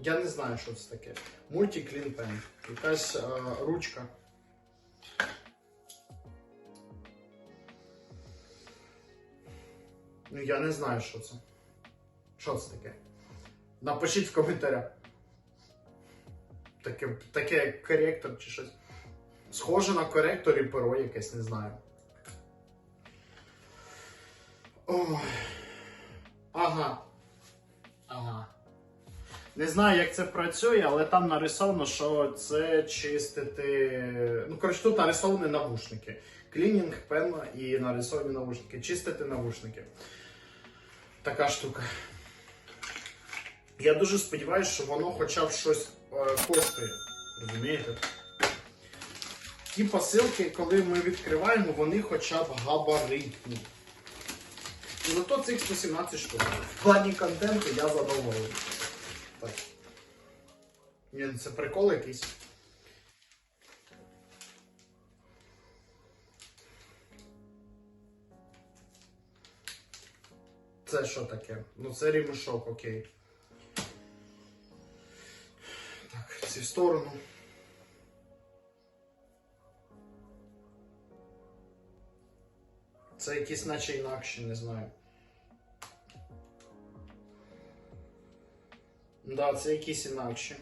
Я не знаю, що це таке. Multi-Clean Pen. Якась е, ручка. Ну, я не знаю, що це. Що це таке? Напишіть в коментарях. Таке, таке як коректор чи щось. Схоже на коректор і перо якесь, не знаю. Ой. Ага. Не знаю, як це працює, але там нарисовано, що це чистити. Ну, коротше, тут нарисовані навушники. Клінінг, пен і нарисовані навушники. Чистити навушники. Така штука. Я дуже сподіваюся, що воно хоча б щось е, коштує. Розумієте? Ті посилки, коли ми відкриваємо, вони хоча б габаритні. Зато цих 117 штук. В плані контенту я задоволений. Ні, ну це прикол якийсь. Це що таке? Ну це рімушок, окей. Так, ці в сторону. Це якісь наче інакші, не знаю. Да, це якісь інакші.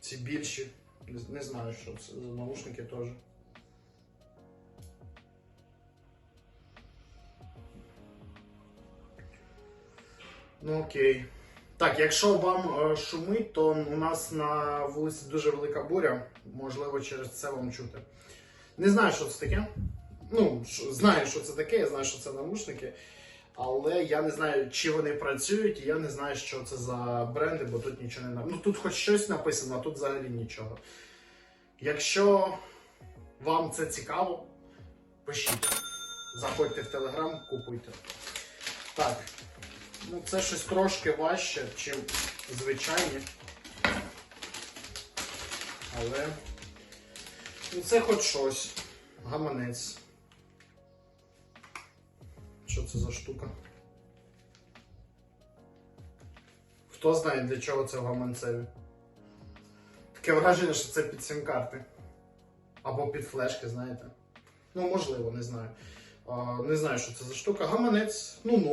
Ці більші. Не, знаю, що це за наушники теж. Ну окей. Так, якщо вам е, шумить, то у нас на вулиці дуже велика буря. Можливо, через це вам чути. Не знаю, що це таке. Ну, знаю, що це таке, я знаю, що це навушники. Але я не знаю, чи вони працюють, і я не знаю, що це за бренди, бо тут нічого не написано. Ну тут хоч щось написано, а тут взагалі нічого. Якщо вам це цікаво, пишіть. Заходьте в Телеграм, купуйте. Так. Ну, це щось трошки важче, ніж звичайні. Але. Ну, це хоч щось. Гаманець. Що це за штука? Хто знає, для чого це в гаманцеві? Таке враження, що це під сім-карти. Або під флешки, знаєте. Ну, можливо, не знаю. Не знаю, що це за штука. Гаманець, ну,